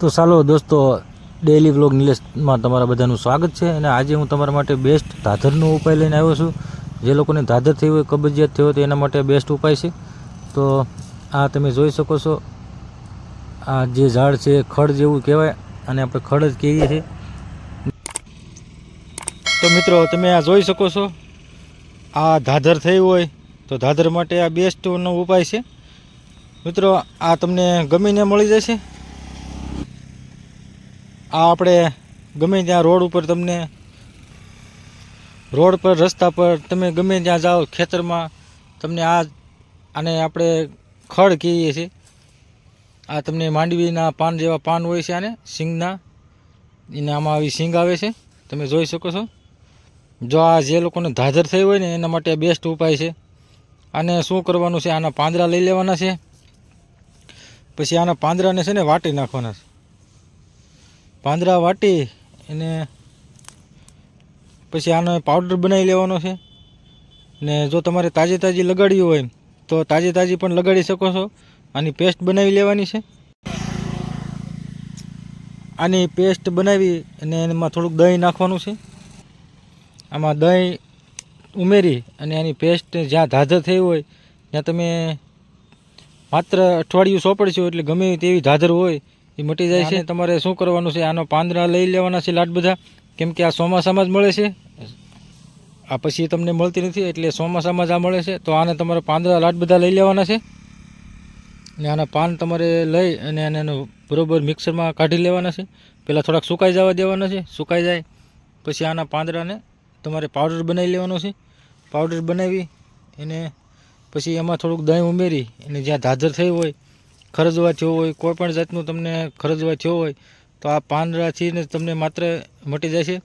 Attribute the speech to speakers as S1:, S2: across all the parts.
S1: તો ચાલો દોસ્તો ડેલી વ્લોગ નિલેશમાં તમારા બધાનું સ્વાગત છે અને આજે હું તમારા માટે બેસ્ટ ધાધરનો ઉપાય લઈને આવ્યો છું. જે લોકોને ધાધર થઈ હોય, કબજિયાત થઈ હોય, તો એના માટે બેસ્ટ ઉપાય છે. તો આ તમે જોઈ શકો છો. આ જે ઝાડ છે, ખડ જેવું કહેવાય અને આપણે ખડ જ કહીએ છીએ. તો મિત્રો, તમે આ જોઈ શકો છો. આ ધાધર થઈ હોય, તો ધાધર માટે આ બેસ્ટનો ઉપાય છે. મિત્રો, આ તમને ગમીને મળી જશે. આ આપણે ગમે ત્યાં રોડ ઉપર તમને, રોડ પર, રસ્તા પર તમે ગમે ત્યાં જાઓ ખેતરમાં, તમને આ આને આપણે ખડ કહીએ છીએ. આ તમને માંડવીના પાન જેવા પાન હોય છે આને, સિંગના. એને આમાં આવી સિંગ આવે છે. તમે જોઈ શકો છો. જો આ જે લોકોને ધાધર થઈ હોય ને, એના માટે બેસ્ટ ઉપાય છે. આને શું કરવાનું છે? આના પાંદડા લઈ લેવાના છે. પછી આના પાંદડાને છે ને વાટી નાખવાના છે. પાંદડા વાટી એને પછી આનો પાવડર બનાવી લેવાનો છે. ને જો તમારે તાજી તાજી લગાડવી હોય તો તાજી તાજી પણ લગાડી શકો છો. આની પેસ્ટ બનાવી લેવાની છે. આની પેસ્ટ બનાવી અને એમાં થોડુંક દહીં નાખવાનું છે. આમાં દહીં ઉમેરી અને આની પેસ્ટ જ્યાં ધાધર થઈ હોય, ત્યાં તમે માત્ર અઠવાડિયું સોંપડશો એટલે ગમે તેવી ધાધર હોય એ મટી જાય છે. તમારે શું કરવાનું છે? આનો પાંદડા લઈ લેવાના છે લાટ બધા. કેમ કે આ ચોમાસામાં જ મળે છે. આ પછી તમને મળતી નથી એટલે ચોમાસામાં જ આ મળે છે. તો આને તમારે પાંદડા લાટ બધા લઈ લેવાના છે. ને આના પાન તમારે લઈ અને એનું બરોબર મિક્સરમાં કાઢી લેવાના છે. પહેલાં થોડાક સુકાઈ જવા દેવાના છે. સુકાઈ જાય. પછી આના પાંદડાને તમારે પાવડર બનાવી લેવાનો છે. પાવડર બનાવી એને પછી એમાં થોડુંક દહીં ઉમેરી અને જ્યાં ધાધર થઈ હોય ખરજવા થયો હોય, કોઈ પણ જાતનું તમને ખરજવા થયો હોય, તો આ પાંદડાથી ને તમને માત્ર મટી છે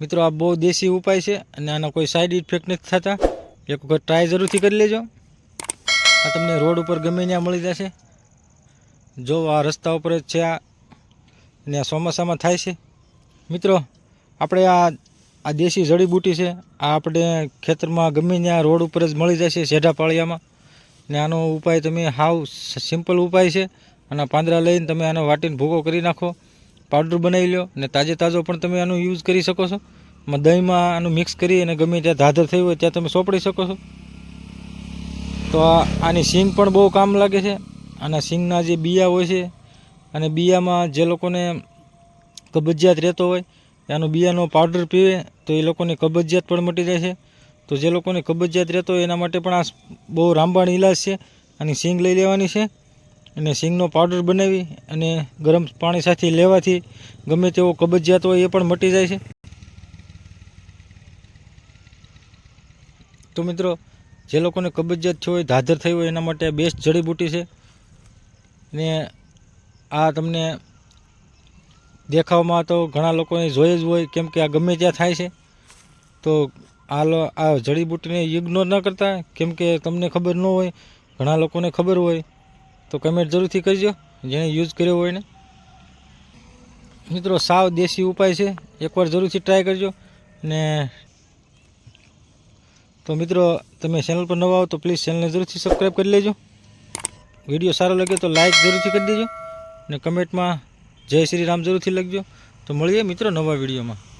S1: મિત્રો, આ બહુ દેશી ઉપાય છે અને આના કોઈ સાઈડ ઇફેક્ટ નથી થતા. એક વખત ટ્રાય જરૂરથી કરી લેજો. આ તમને રોડ ઉપર ગમે ત્યાં મળી જશે. જો આ રસ્તા ઉપર જ છે આ, અને આ ચોમાસામાં થાય છે. મિત્રો, આપણે આ આ દેશી જડીબૂટી છે, આ આપણે ખેતરમાં ગમે ત્યાં રોડ ઉપર જ મળી જશે સેઢા પાળિયામાં ને આનો ઉપાય તમે હાવ સિમ્પલ ઉપાય છે. આના પાંદડા લઈને તમે આનો વાટીને ભૂકો કરી નાખો. પાવડર બનાવી લો ને તાજે તાજો પણ તમે આનો યુઝ કરી શકો છો. માં દહીંમાં આનું મિક્સ કરી અને ગમે ત્યાં ધાધર થઈ હોય ત્યાં તમે સોંપડી શકો છો. તો આની સિંગ પણ બહુ કામ લાગે છે. આના સિંગના જે બિયા હોય છે, અને બિયામાં જે લોકોને કબજિયાત રહેતો હોય એનો બિયાનો પાવડર પીવે, તો એ લોકોને કબજિયાત પણ મટી જાય છે. તો જે લોકોને કબજિયાત રહેતો એના માટે પણ આ બહુ રામબાણ ઇલાજ છે આની સિંગ લઈ લેવાની છે. અને સિંગનો પાવડર બનાવી અને ગરમ પાણી સાથે લેવાથી ગમે તેવો કબજિયાત હોય એ પણ મટી જાય છે. તો મિત્રો, જે લોકોને કબજિયાત થયો હોય, ધાધર થઈ હોય, એના માટે બેસ્ટ જડીબૂટી છે. ને આ તમને દેખાવમાં તો ઘણા લોકોને જોઈએ જ હોય, કેમ કે આ ગમે ત્યાં થાય છે. તો આ લો આ જડીબુટ્ટીને ઇગ્નોર ન કરતા, કેમ કે તમને ખબર ન હોય, ઘણા લોકોને ખબર હોય, તો કમેન્ટ જરૂરથી કરજો, જેણે યુઝ કર્યો હોય ને મિત્રો, સાવ દેશી ઉપાય છે, એકવાર જરૂરથી ટ્રાય કરજો. ને તો મિત્રો, તમે ચેનલ પર નવા આવો તો પ્લીઝ ચેનલને જરૂરથી સબસ્ક્રાઈબ કરી લેજો. વીડિયો સારો લાગે તો લાઇક જરૂરથી કરી દેજો. ને કમેન્ટમાં જય શ્રી રામ જરૂરથી લખજો. તો મળીએ મિત્રો નવા વિડીયોમાં.